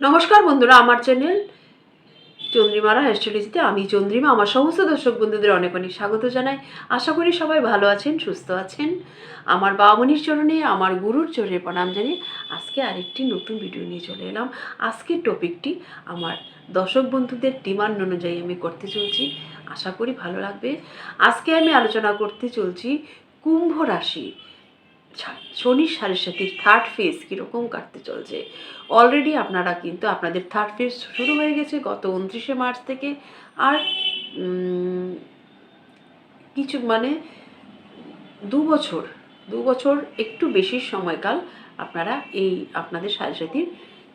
নমস্কার বন্ধুরা, আমার চ্যানেল চন্দ্রিমারা হেস্টোলজিতে আমি চন্দ্রিমা, আমার সমস্ত দর্শক বন্ধুদের অনেক অনেক স্বাগত জানাই। আশা করি সবাই ভালো আছেন, সুস্থ আছেন। আমার বাবামনির চরণে, আমার গুরুর চরণে প্রণাম জানিয়ে আজকে আরেকটি নতুন ভিডিও নিয়ে চলে এলাম। আজকের টপিকটি আমার দর্শক বন্ধুদের ডিমান্ড অনুযায়ী আমি করতে চলছি। আশা করি ভালো লাগবে। আজকে আমি আলোচনা করতে চলছি কুম্ভ রাশি। শনির সাড়ে সাথীর থার্ড ফেজ কীরকম কাটতে চলছে? অলরেডি আপনারা কিন্তু আপনাদের থার্ড ফেজ শুরু হয়ে গেছে গত উনত্রিশে মার্চ থেকে। আর কিছু মানে দু বছর দু বছর একটু বেশি সময়কাল আপনারা এই আপনাদের সাড়ে সাথীর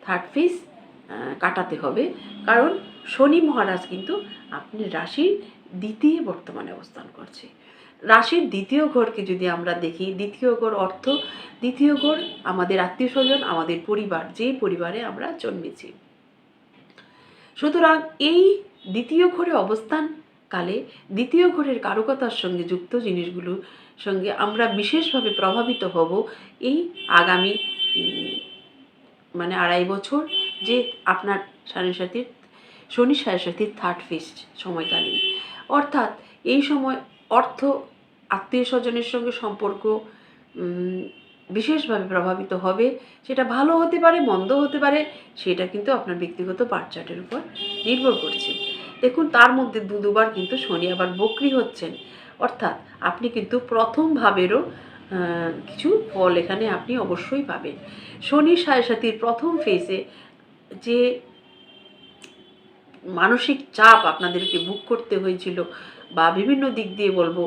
থার্ড ফেজ কাটাতে হবে। কারণ শনি মহারাজ কিন্তু আপনি রাশির দ্বিতীয় বর্তমানে অবস্থান করছে। রাশির দ্বিতীয় ঘরকে যদি আমরা দেখি, দ্বিতীয় ঘর অর্থ, দ্বিতীয় ঘর আমাদের আত্মীয় স্বজন, আমাদের পরিবার যে পরিবারে আমরা জন্মেছি। সুতরাং এই দ্বিতীয় ঘরে অবস্থান কালে দ্বিতীয় ঘরের কারকতার সঙ্গে যুক্ত জিনিসগুলোর সঙ্গে আমরা বিশেষভাবে প্রভাবিত হব এই আগামী মানে আড়াই বছর যে আপনার সাড়ে সাথীর শনি সাড়ে সাথীর থার্ড ফেস্ট সময়কালীন। অর্থাৎ এই সময় অর্থ আত্মীয় স্বজনের সঙ্গে সম্পর্ক বিশেষভাবে প্রভাবিত হবে। সেটা ভালো হতে পারে, মন্দ হতে পারে, সেটা কিন্তু আপনার ব্যক্তিগত পার্ট চার্টের উপর নির্ভর করছে। দেখুন, তার মধ্যে দু দুবার কিন্তু শনি আবার বকরি হচ্ছেন। অর্থাৎ আপনি কিন্তু প্রথম ভাবেরও কিছু ফল এখানে আপনি অবশ্যই পাবেন। শনি সাথীর প্রথম ফেজে যে মানসিক চাপ আপনাদেরকে বুক করতে হয়েছিল বা বিভিন্ন দিক দিয়ে বলব,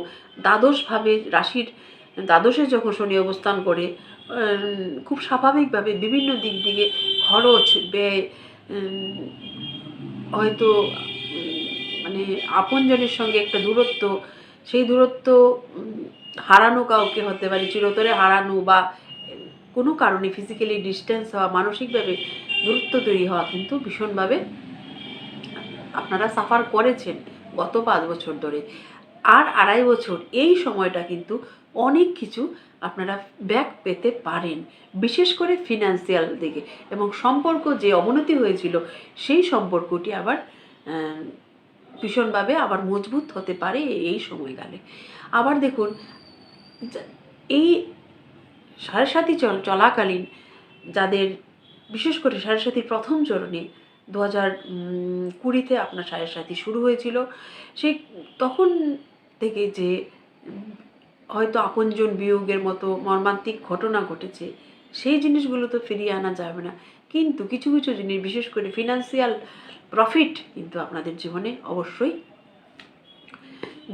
দ্বাদশভাবে রাশির, দ্বাদশে যখন শনি অবস্থান করে খুব স্বাভাবিকভাবে বিভিন্ন দিক দিয়ে খরচ ব্যয় হয়তো মানে আপনজনের সঙ্গে একটা দূরত্ব, সেই দূরত্ব হারানো কাউকে হতে পারে, চিরতরে হারানো বা কোনো কারণে ফিজিক্যালি ডিস্টেন্স হওয়া, মানসিকভাবে দূরত্ব তৈরি হওয়া কিন্তু ভীষণভাবে আপনারা সাফার করেছেন। গত পাঁচ বছর ধরে। আর আড়াই বছর এই সময়টা কিন্তু অনেক কিছু আপনারা ব্যাক পেতে পারেন, বিশেষ করে ফিনান্সিয়াল দিকে। এবং সম্পর্ক যে অবনতি হয়েছিল, সেই সম্পর্কটি আবার ভীষণভাবে আবার মজবুত হতে পারে এই সময়কালে। আবার দেখুন এই সাড়ে সাথী চল, চলাকালীন যাদের, বিশেষ করে সাড়ে প্রথম চরণে দু হাজার কুড়িতে আপনার সাড়ে সাথী শুরু হয়েছিল। সেই তখন থেকে যে, হয়তো আপনজন বিয়োগের মতো মর্মান্তিক ঘটনা ঘটেছে, সেই জিনিসগুলো তো ফিরিয়ে আনা যাবে না। কিন্তু কিছু কিছু জিনিস, বিশেষ করে ফিনান্সিয়াল প্রফিট কিন্তু আপনাদের জীবনে অবশ্যই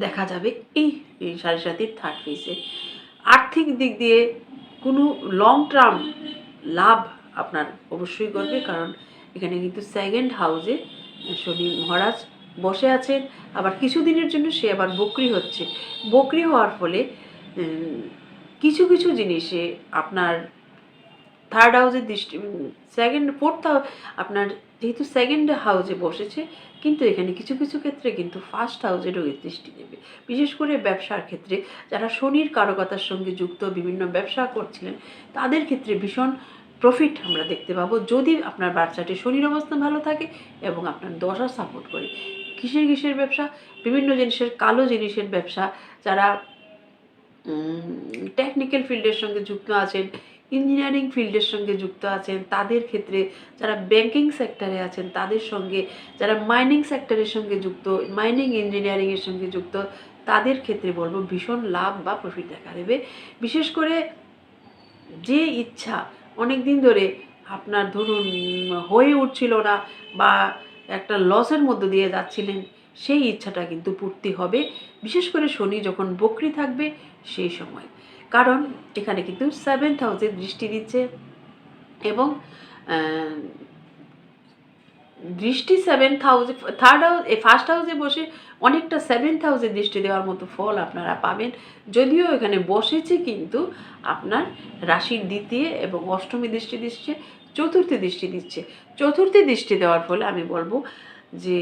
দেখা যাবে এই সাড়ে সাতির থার্ড ফেজে আর্থিক দিক দিয়ে কোনো লং টার্ম লাভ আপনার অবশ্যই করবে কারণ এখানে কিন্তু সেকেন্ড হাউসে শনি মহারাজ বসে আছেন। আবার কিছুদিনের জন্য সে আবার বকরি হচ্ছে। বকরি হওয়ার ফলে কিছু কিছু জিনিসে আপনার থার্ড হাউসের দৃষ্টি সেকেন্ড ফোর্থ আপনার যেহেতু সেকেন্ড হাউসে বসেছে, কিন্তু এখানে কিছু কিছু ক্ষেত্রে কিন্তু ফার্স্ট হাউসেরও দৃষ্টি দেবে। বিশেষ করে ব্যবসার ক্ষেত্রে, যারা শনির কারকতার সঙ্গে যুক্ত বিভিন্ন ব্যবসা করছিলেন, তাদের ক্ষেত্রে ভীষণ প্রফিট আমরা দেখতে পাবো যদি আপনার বাচ্চাটি শনির অবস্থান ভালো থাকে এবং আপনার দশা সাপোর্ট করে। কিসের কিসের ব্যবসা? বিভিন্ন জিনিসের, কালো জিনিসের ব্যবসা। যারা টেকনিক্যাল ফিল্ডের সঙ্গে যুক্ত আছেন ইঞ্জিনিয়ারিং ফিল্ডের সঙ্গে যুক্ত আছেন, তাদের ক্ষেত্রে যারা ব্যাংকিং সেক্টরে আছেন, তাদের সঙ্গে, যারা মাইনিং সেক্টরের সঙ্গে যুক্ত মাইনিং ইঞ্জিনিয়ারিংয়ের সঙ্গে যুক্ত, তাদের ক্ষেত্রে বলব ভীষণ লাভ বা প্রফিট দেখা দেবে। বিশেষ করে যে ইচ্ছা অনেক দিন ধরে আপনার ধরুন হয়ে উঠছিল না বা একটা লসের মধ্যে দিয়ে যাচ্ছিলেন, সেই ইচ্ছাটা কিন্তু পূর্তি হবে। বিশেষ করে শনি যখন বকরি থাকবে, সেই সময়। কারণ এখানে কিন্তু সেভেন্থ হাউসে দৃষ্টি দিচ্ছে এবং দৃষ্টি সেভেন্থ হাউসে থার্ড হাউস ফার্স্ট হাউসে বসে অনেকটা সেভেন্থ হাউসে দৃষ্টি দেওয়ার মতো ফল আপনারা পাবেন। যদিও এখানে বসেছে কিন্তু আপনার রাশির দ্বিতীয় এবং অষ্টমী দৃষ্টি দিচ্ছে, চতুর্থী দৃষ্টি দিচ্ছে। চতুর্থী দৃষ্টি দেওয়ার ফলে আমি বলব যে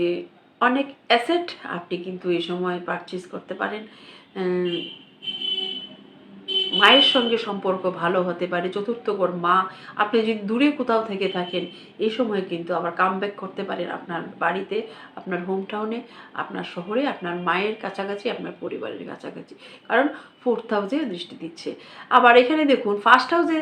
অনেক অ্যাসেট আপনি কিন্তু এই সময় পারচেস করতে পারেন। মায়ের সঙ্গে সম্পর্ক ভালো হতে পারে, চতুর্থ ঘর মা, আপনি যদি দূরে কোথাও থেকে থাকেন, এই সময় কিন্তু আবার কাম করতে পারেন আপনার বাড়িতে, আপনার হোম টাউনে আপনার শহরে, আপনার মায়ের কাছাকাছি, আপনার পরিবারের কাছাকাছি। কারণ ফোর্থ হাউসে দৃষ্টি দিচ্ছে। আবার এখানে দেখুন ফার্স্ট হাউসে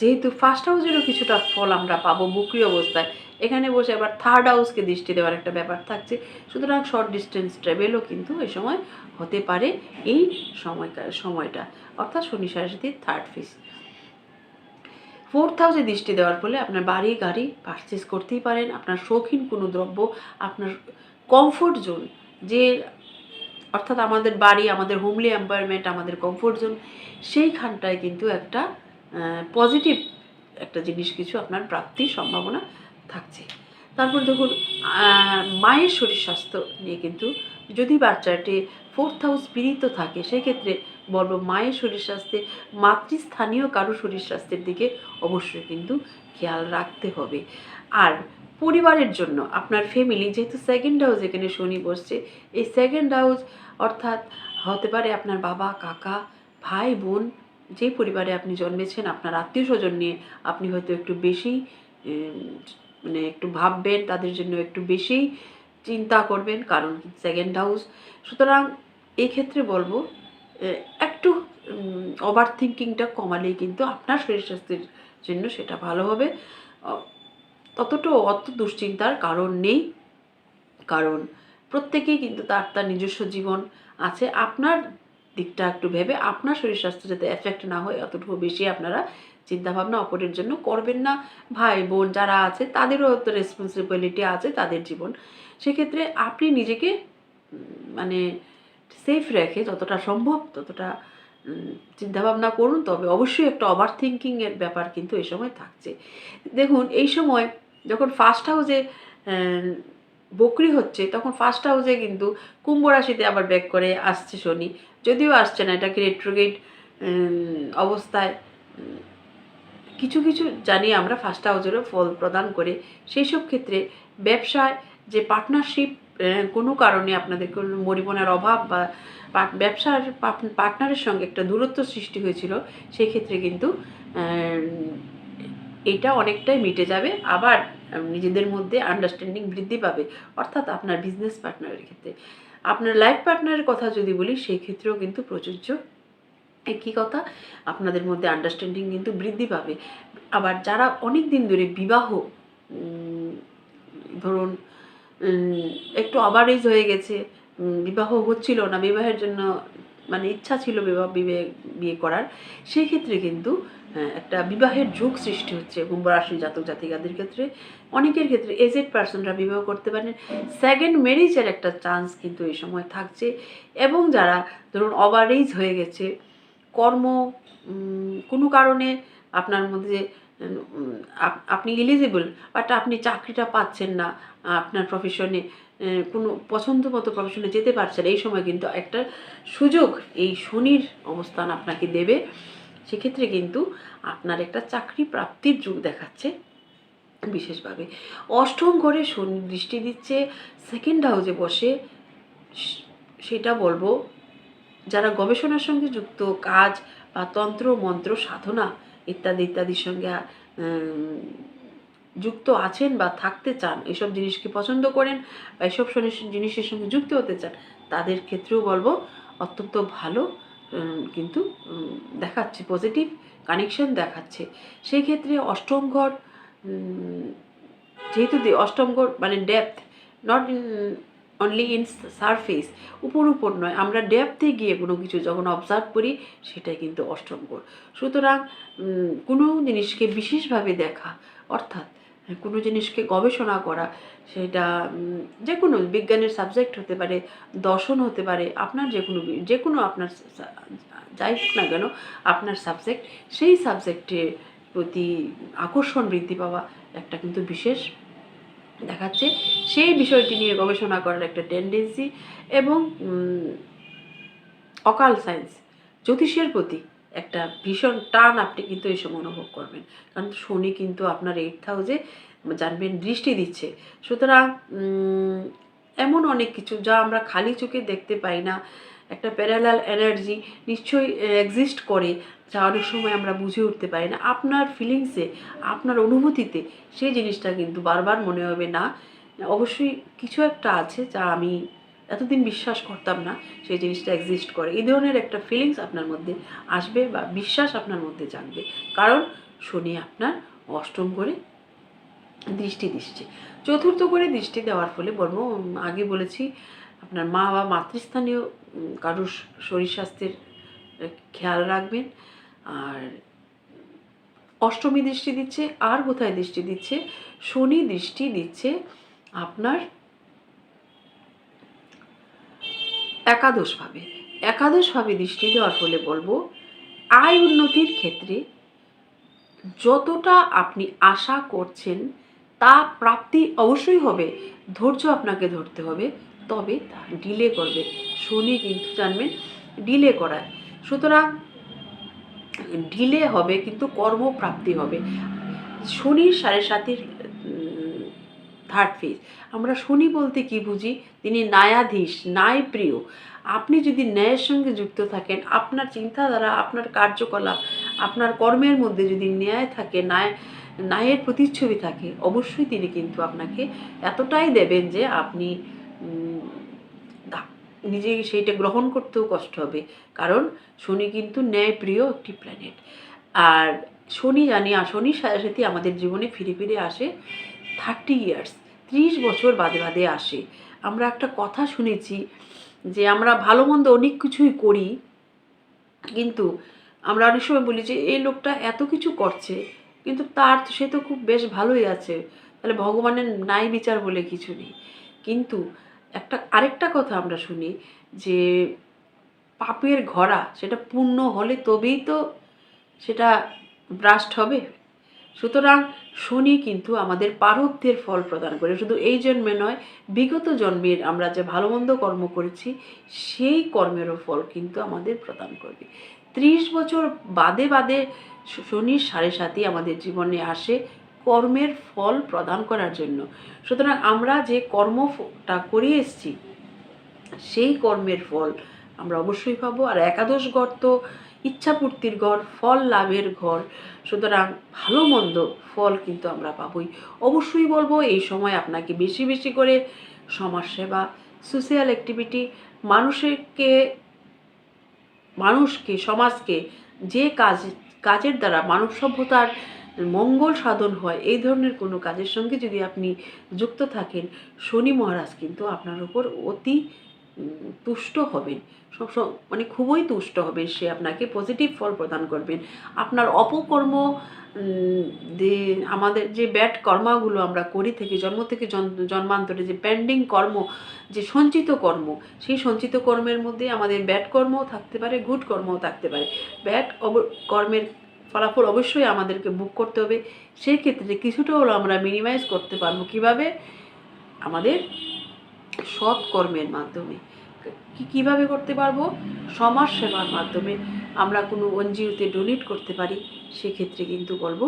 যেহেতু ফার্স্ট হাউসেরও কিছুটা ফল আমরা পাবো বুকরি অবস্থায় এখানে বসে আবার থার্ড হাউসকে দৃষ্টি দেওয়ার একটা ব্যাপার থাকছে। সুতরাং শর্ট ডিস্টেন্স ট্রাভেলও কিন্তু এই সময় হতে পারে এই সময়কার সময়টা। অর্থাৎ শনি সারাসাথীর থার্ড ফেস ফোর্থ হাউসে দৃষ্টি দেওয়ার ফলে আপনার বাড়ি, গাড়ি পারচেস করতেই পারেন। আপনার শৌখিন কোনো দ্রব্য, আপনার কমফোর্ট জোন যে অর্থাৎ আমাদের বাড়ি, আমাদের হোমলি এনভায়রনমেন্ট আমাদের কমফোর্ট জোন সেইখানটায় কিন্তু একটা পজিটিভ একটা জিনিস কিছু আপনার প্রাপ্তির সম্ভাবনা থাকছে। তারপর দেখুন মায়ের শরীর স্বাস্থ্য নিয়ে কিন্তু যদি বাচ্চাটি ফোর্থ হাউস পীড়িত থাকে, সেক্ষেত্রে বলব মায়ের শরীর স্বাস্থ্যে, মাতৃস্থানীয় কারও শরীর স্বাস্থ্যের দিকে অবশ্যই কিন্তু খেয়াল রাখতে হবে। আর পরিবারের জন্য আপনার ফ্যামিলি যেহেতু সেকেন্ড হাউস এখানে শনি বসছে, এই সেকেন্ড হাউস অর্থাৎ হতে পারে আপনার বাবা, কাকা, ভাই, বোন, যে পরিবারে আপনি জন্মেছেন, আপনার আত্মীয় স্বজন নিয়ে আপনি হয়তো একটু বেশি মানে একটু ভাববেন, তাদের জন্য একটু বেশি চিন্তা করবেন, কারণ সেকেন্ড হাউস সুতরাং এই ক্ষেত্রে বলব একটু ওভার থিঙ্কিংটা কমালেই কিন্তু আপনার শরীর স্বাস্থ্যের জন্য সেটা ভালো হবে। ততটা অত দুশ্চিন্তার কারণ নেই। কারণ প্রত্যেকেই কিন্তু তার তার নিজস্ব জীবন আছে। আপনার দিকটা একটু ভেবে আপনার শরীর স্বাস্থ্য যাতে এফেক্ট না হয়, অতটুকু বেশি আপনারা চিন্তাভাবনা অপরের জন্য করবেন না। ভাই, বোন যারা আছে, তাদেরও তো রেসপন্সিবিলিটি আছে তাদের জীবন। সেক্ষেত্রে আপনি নিজেকে মানে সেফ রেখে যতটা সম্ভব ততটা চিন্তাভাবনা করুন। তবে অবশ্যই একটা ওভার থিঙ্কিংয়ের ব্যাপার কিন্তু এই সময় থাকছে। দেখুন, এই সময় যখন ফার্স্ট হাউসে বকরি হচ্ছে, তখন ফার্স্ট হাউসে কিন্তু কুম্ভ রাশিতে আবার ব্যাক করে আসছে শনি। যদিও আসছে না, এটাকে রেট্রোগেট অবস্থায় কিছু কিছু জানি আমরা ফার্স্ট হাউসেরও ফল প্রদান করে। সেই সব ক্ষেত্রে ব্যবসায় যে পার্টনারশিপ কোনো কারণে আপনাদের কোনো মরিবনার অভাব বা ব্যবসার পার্টনারের সঙ্গে একটা দূরত্ব সৃষ্টি হয়েছিল সেই ক্ষেত্রে কিন্তু এটা অনেকটাই মিটে যাবে, আবার নিজেদের মধ্যে আন্ডারস্ট্যান্ডিং বৃদ্ধি পাবে, অর্থাৎ আপনার বিজনেস পার্টনারের ক্ষেত্রে। আপনার লাইফ পার্টনারের কথা যদি বলি সেই ক্ষেত্রেও কিন্তু প্রযোজ্য। একই কথা, আপনাদের মধ্যে আন্ডারস্ট্যান্ডিং কিন্তু বৃদ্ধি পাবে। আবার যারা অনেক দিন ধরে বিবাহ ধরুন একটু আবারেজ হয়ে গেছে বিবাহ হচ্ছিল না, বিবাহের জন্য মানে ইচ্ছা ছিল বিবাহ, বিয়ে বিয়ে করার সেই ক্ষেত্রে কিন্তু একটা বিবাহের যুগ সৃষ্টি হচ্ছে কুম্ভ রাশি জাতক জাতিকাদের ক্ষেত্রে, অনেকের ক্ষেত্রে এজেড পার্সনরা বিবাহ করতে পারেন। সেকেন্ড ম্যারেজের একটা চান্স কিন্তু এই সময় থাকছে এবং যারা ধরুন ওভারেজ হয়ে গেছে, কর্ম কোনো কারণে আপনার মধ্যে আপনি এলিজিবল বাট আপনি চাকরিটা পাচ্ছেন না, আপনার প্রফেশনে কোনো পছন্দ মতো প্রফেশনে যেতে পারছেন এই সময় কিন্তু একটা সুযোগ এই শনির অবস্থান আপনাকে দেবে। সেক্ষেত্রে কিন্তু আপনার একটা চাকরি প্রাপ্তির যুগ দেখাচ্ছে বিশেষভাবে। অষ্টম ঘরে শনি দৃষ্টি দিচ্ছে সেকেন্ড হাউসে বসে সেটা বলব, যারা গবেষণার সঙ্গে যুক্ত, কাজ বা তন্ত্র, মন্ত্র, সাধনা ইত্যাদি ইত্যাদির সঙ্গে যুক্ত আছেন বা থাকতে চান, এসব জিনিসকে পছন্দ করেন বা এসব জিনিসের সঙ্গে যুক্ত হতে চান, তাদের ক্ষেত্রেও বলব অত্যন্ত ভালো। কিন্তু দেখাচ্ছে পজিটিভ কানেকশন দেখাচ্ছে। সেই ক্ষেত্রে অষ্টম ঘর যেহেতু অষ্টম ঘর মানে depth not in only in surface উপর উপর নয়। আমরা ডেপথে গিয়ে কোনো কিছু যখন অবজার্ভ করি, সেটাই কিন্তু অষ্টম ঘর। সুতরাং কোনো জিনিসকে বিশেষভাবে দেখা, অর্থাৎ কোনো জিনিসকে গবেষণা করা, সেটা যে কোনো বিজ্ঞানের সাবজেক্ট হতে পারে, দর্শন হতে পারে, আপনার যে কোনো যে কোনো আপনার যাই হোক না কেন, আপনার সাবজেক্ট সেই সাবজেক্টের প্রতি আকর্ষণ বৃদ্ধি পাওয়া একটা কিন্তু বিশেষ দেখাচ্ছে। সেই বিষয়টি নিয়ে গবেষণা করার একটা টেন্ডেন্সি এবং অকাল সায়েন্স জ্যোতিষের প্রতি একটা ভীষণ টান আপনি কিন্তু সময় অনুভব করবেন। কারণ শনি কিন্তু আপনার এইট হাউসে জানবেন দৃষ্টি দিচ্ছে। সুতরাং এমন অনেক কিছু যা আমরা খালি চোখে দেখতে পাই না। একটা প্যারালাল এনার্জি নিশ্চয়ই এক্সিস্ট করে, যা অনেক সময় আমরা বুঝে উঠতে পারি না। আপনার ফিলিংসে আপনার অনুভূতিতে সেই জিনিসটা কিন্তু বারবার মনে হবে না। অবশ্যই কিছু একটা আছে যা আমি এতদিন বিশ্বাস করতাম না সেই জিনিসটা এক্সিস্ট করে। এই ধরনের একটা ফিলিংস আপনার মধ্যে আসবে বা বিশ্বাস আপনার মধ্যে জাগবে। কারণ শনি আপনার অষ্টম করে দৃষ্টি দিচ্ছে। চতুর্থ করে দৃষ্টি দেওয়ার ফলে উম, আগে বলেছি আপনার মা বা মাতৃস্থানীয় কারুর শরীর স্বাস্থ্যের খেয়াল রাখবেন। আর অষ্টমী দৃষ্টি দিচ্ছে আর কোথায় দৃষ্টি দিচ্ছে? শনি দৃষ্টি দিচ্ছে আপনার একাদশভাবে। একাদশভাবে দৃষ্টি দেওয়ার ফলে বলব, আয় উন্নতির ক্ষেত্রে যতটা আপনি আশা করছেন তা প্রাপ্তি অবশ্যই হবে, ধৈর্য আপনাকে ধরতে হবে, তবে তা ডিলে করবে। শনি কিন্তু জানবেন, ডিলে করায়। সুতরাং ডিলে হবে কিন্তু কর্মপ্রাপ্তি হবে। শনির সাড়ে সাতের থার্ড ফেজ আমরা শনি বলতে কি বুঝি? তিনি ন্যায়াধীশ ন্যায় প্রিয় আপনি যদি ন্যায়ের সঙ্গে যুক্ত থাকেন, আপনার চিন্তাধারা, আপনার কার্যকলাপ, আপনার কর্মের মধ্যে যদি ন্যায় থাকে, ন্যায়, ন্যায়ের প্রতিচ্ছবি থাকে, অবশ্যই তিনি কিন্তু আপনাকে এতটাই দেবেন যে আপনি নিজে সেইটা গ্রহণ করতেও কষ্ট হবে। কারণ শনি কিন্তু ন্যায়প্রিয় একটি প্ল্যানেট আর শনি জানি, আর শনির সাথে সাথে আমাদের জীবনে ফিরে ফিরে আসে থার্টি ইয়ার্স ত্রিশ বছর বাদে বাদে আসে। আমরা একটা কথা শুনেছি যে আমরা ভালো মন্দ অনেক কিছুই করি, কিন্তু আমরা অনেক সময় বলি যে এই লোকটা এত কিছু করছে, কিন্তু তার সে তো খুব বেশ ভালোই আছে, তাহলে ভগবানের নাই বিচার বলে কিছু নেই। কিন্তু একটা আরেকটা কথা আমরা শুনি যে পাপের ঘোড়া সেটা পূর্ণ হলে তবেই তো সেটা ব্রাস্ট হবে। সুতরাং শনি কিন্তু আমাদের পারব্ধের ফল প্রদান করে। শুধু এই জন্মে নয়, বিগত জন্মের আমরা যে ভালো মন্দ কর্ম করেছি, সেই কর্মেরও ফল কিন্তু আমাদের প্রদান করবে। ত্রিশ বছর বাদে বাদে শনির সাড়ে সাতই আমাদের জীবনে আসে কর্মের ফল প্রদান করার জন্য। সুতরাং আমরা যে কর্মটা করে এসেছি, সেই কর্মের ফল আমরা অবশ্যই পাবো। আর একাদশ ঘর তো ইচ্ছাপূর্তির ঘর, ফল লাভের ঘর। সুতরাং ভালো মন্দ ফল কিন্তু আমরা পাবোই। অবশ্যই বলব, এই সময় আপনাকে বেশি বেশি করে সমাজসেবা সোশিয়াল অ্যাক্টিভিটি মানুষকে মানুষকে, সমাজকে যে কাজ, কাজের দ্বারা মানব সভ্যতার মঙ্গল সাধন হয়, এই ধরনের কোনো কাজের সঙ্গে যদি আপনি যুক্ত থাকেন, শনি মহারাজ কিন্তু আপনার উপর অতি তুষ্ট হবেন। সবসময় মানে খুবই তুষ্ট হবেন, সে আপনাকে পজিটিভ ফল প্রদান করবেন। আপনার অপকর্ম আমাদের যে ব্যাড কর্মাগুলো আমরা করি থেকে, জন্ম থেকে জন- জন্মান্তরে যে পেন্ডিং কর্ম, যে সঞ্চিত কর্ম, সেই সঞ্চিত কর্মের মধ্যে আমাদের ব্যাড কর্মও থাকতে পারে গুড কর্মও থাকতে পারে। ব্যাড কর্মের ফলাফল অবশ্যই আমাদেরকে বুক করতে হবে। সেই ক্ষেত্রে কিছুটা হলো আমরা মিনিমাইজ করতে পারব। কীভাবে? আমাদের সৎ কর্মের মাধ্যমে। কীভাবে করতে পারব? সমাজ সেবার মাধ্যমে আমরা কোনো এনজিওতে ডোনেট করতে পারি, সেক্ষেত্রে কিন্তু বলব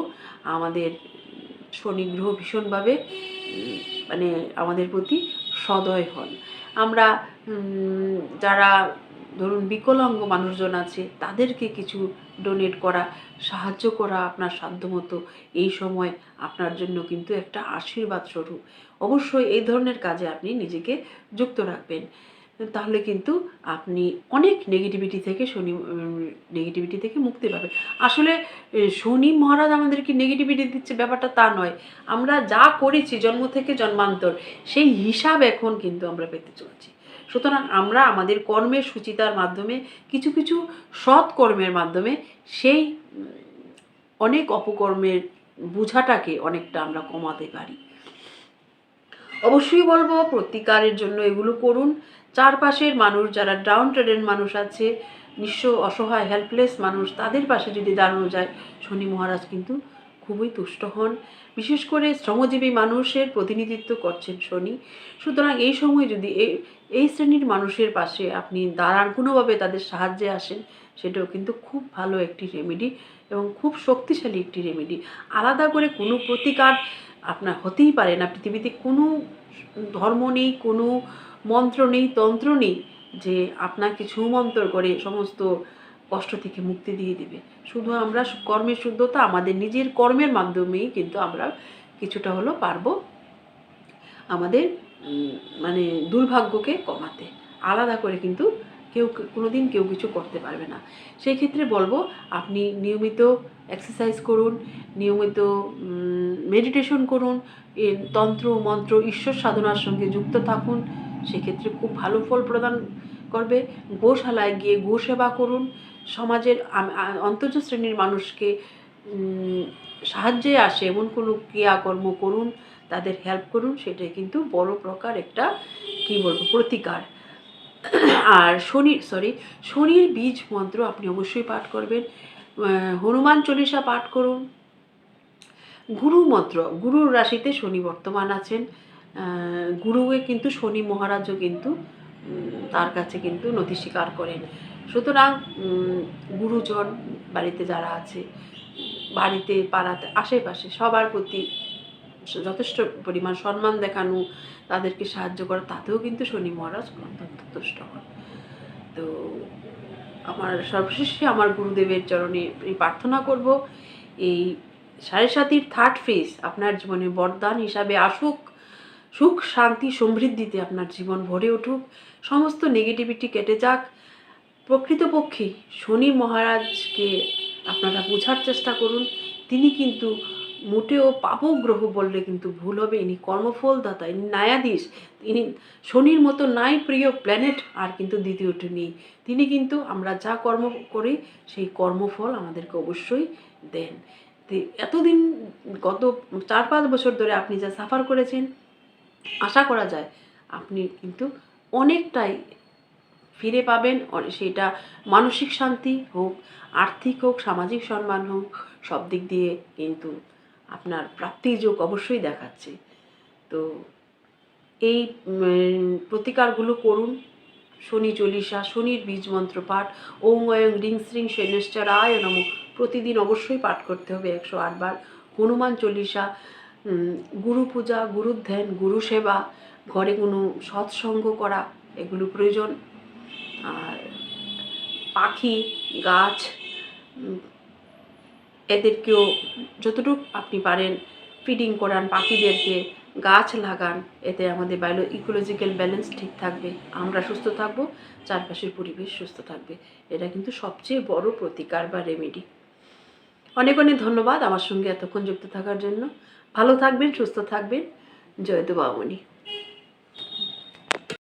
আমাদের শনি গ্রহ ভীষণভাবে মানে আমাদের প্রতি সদয় হন। আমরা যারা ধরুন বিকলাঙ্গ মানুষজন আছে, তাদেরকে কিছু ডোনেট করা, সাহায্য করা আপনার সাধ্যমতো, এই সময় আপনার জন্য কিন্তু একটা আশীর্বাদ স্বরূপ। অবশ্যই এই ধরনের কাজে আপনি নিজেকে যুক্ত রাখবেন। তাহলে কিন্তু আপনি অনেক নেগেটিভিটি থেকে শনি নেগেটিভিটি থেকে মুক্তি পাবেন। আসলে শনি মহারাজ আমাদেরকে নেগেটিভিটি দিচ্ছে ব্যাপারটা তা নয়। আমরা যা করেছি জন্ম থেকে জন্মান্তর, সেই হিসাব এখন কিন্তু আমরা পেতে চলছি। সুতরাং আমরা আমাদের কর্মের সুচিতার মাধ্যমে, কিছু কিছু সৎ কর্মের মাধ্যমে সেই অনেক অপকর্মের বোঝাটাকে অনেকটা আমরা কমাতে পারি। অবশ্যই বলব, প্রতিকারের জন্য এগুলো করুন। চারপাশের মানুষ যারা ডাউন ট্রেডের মানুষ আছে, নিঃস্ব অসহায় হেল্পলেস মানুষ, তাদের পাশে যদি দাঁড়ানো যায়, শনি মহারাজ কিন্তু খুবই তুষ্ট হন। বিশেষ করে শ্রমজীবী মানুষের প্রতিনিধিত্ব করছেন শনি। সুতরাং এই সময় যদি এই এই শ্রেণির মানুষের পাশে আপনি দাঁড়ান, কোনোভাবে তাদের সাহায্যে আসেন, সেটাও কিন্তু খুব ভালো একটি রেমেডি এবং খুব শক্তিশালী একটি রেমেডি আলাদা করে কোনো প্রতিকার আপনার হতেই পারে না। পৃথিবীতে কোনো ধর্ম নেই, কোনো মন্ত্র নেই, তন্ত্র নেই যে আপনাকে ছুমন্তর করে সমস্ত কষ্ট থেকে মুক্তি দিয়ে দিবে। শুধু আমরা কর্মের শুদ্ধতা আমাদের নিজের কর্মের মাধ্যমেই কিন্তু আমরা কিছুটা হলো পারব আমাদের মানে দুর্ভাগ্যকে কমাতে। আলাদা করে কিন্তু কেউ কোনোদিন কেউ কিছু করতে পারবে না। সেই ক্ষেত্রে বলব, আপনি নিয়মিত এক্সারসাইজ করুন, নিয়মিত মেডিটেশন করুন, এর তন্ত্র মন্ত্র ঈশ্বর সাধনার সঙ্গে যুক্ত থাকুন, সেক্ষেত্রে খুব ভালো ফল প্রদান করবে। গোশালায় গিয়ে গো সেবা করুন। সমাজের আ- শ্রেণির মানুষকে সাহায্যে আসে এমন কোনো ক্রিয়াকর্ম করুন, তাদের হেল্প করুন, সেটাই কিন্তু বড় প্রকার একটা, কি বলব, প্রতিকার। আর শনির সরি শনির বীজ মন্ত্র আপনি অবশ্যই পাঠ করবেন। হনুমান চল্লিশা পাঠ করুন। গুরু মন্ত্র, গুরুর রাশিতে শনি বর্তমান আছেন। গুরুকে কিন্তু শনি মহারাজও কিন্তু তার কাছে কিন্তু নথি স্বীকার করেন। সুতরাং গুরুজন বাড়িতে যারা আছে, বাড়িতে, পাড়াতে, আশেপাশে সবার প্রতি যথেষ্ট পরিমাণ সম্মান দেখানো, তাদেরকে সাহায্য করা, তাতেও কিন্তু শনি মহারাজ অত্যন্ত তুষ্ট হন। তো আমার সর্বশেষে আমার গুরুদেবের চরণে প্রার্থনা করব। এই সাড়ে সাতির থার্ড ফেজ আপনার জীবনে বরদান হিসাবে আসুক, সুখ, শান্তি, সমৃদ্ধিতে আপনার জীবন ভরে উঠুক, সমস্ত নেগেটিভিটি কেটে যাক। প্রকৃতপক্ষে শনি মহারাজকে আপনারা বোঝার চেষ্টা করুন, তিনি কিন্তু মোটেও পাপক গ্রহ বললে কিন্তু ভুল হবে, ইনি কর্মফলদাতা, ইনি ন্যায়াধীশ, ইনি শনির মতো নাই প্রিয় প্ল্যানেট আর কিন্তু দ্বিতীয়টি নেই। তিনি কিন্তু আমরা যা কর্ম করি, সেই কর্মফল আমাদেরকে অবশ্যই দেন। এতদিন গত চার পাঁচ বছর ধরে আপনি যা সাফার করেছেন, আশা করা যায় আপনি কিন্তু অনেকটাই ফিরে পাবেন। সেটা মানসিক শান্তি হোক, আর্থিক হোক, সামাজিক সম্মান হোক, সব দিক দিয়ে কিন্তু আপনার প্রাপ্তির যোগ অবশ্যই দেখাচ্ছে। তো এই প্রতিকারগুলো করুন। শনি চল্লিশা, শনির বীজ মন্ত্র পাঠ ওং অয়ং রিং শ্রিং শৈলেশ্বরায় নম প্রতিদিন অবশ্যই পাঠ করতে হবে একশো আটবার হনুমান চল্লিশা গুরু পূজা গুরুর ধ্যান, গুরু সেবা, ঘরে কোনো সৎসঙ্গ করা, এগুলো প্রয়োজন। আর পাখি, গাছ এদেরকেও যতটুকু আপনি পারেন ফিডিং করান, পাখিদেরকে গাছ লাগান, এতে আমাদের বায়ো ইকোলজিক্যাল ব্যালেন্স ঠিক থাকবে। আমরা সুস্থ থাকব, চারপাশের পরিবেশ সুস্থ থাকবে। এটা কিন্তু সবচেয়ে বড় প্রতিকার বা রেমেডি অনেক অনেক ধন্যবাদ আমার সঙ্গে এতক্ষণ যুক্ত থাকার জন্য। ভালো থাকবেন, সুস্থ থাকবেন। জয়তু বামনি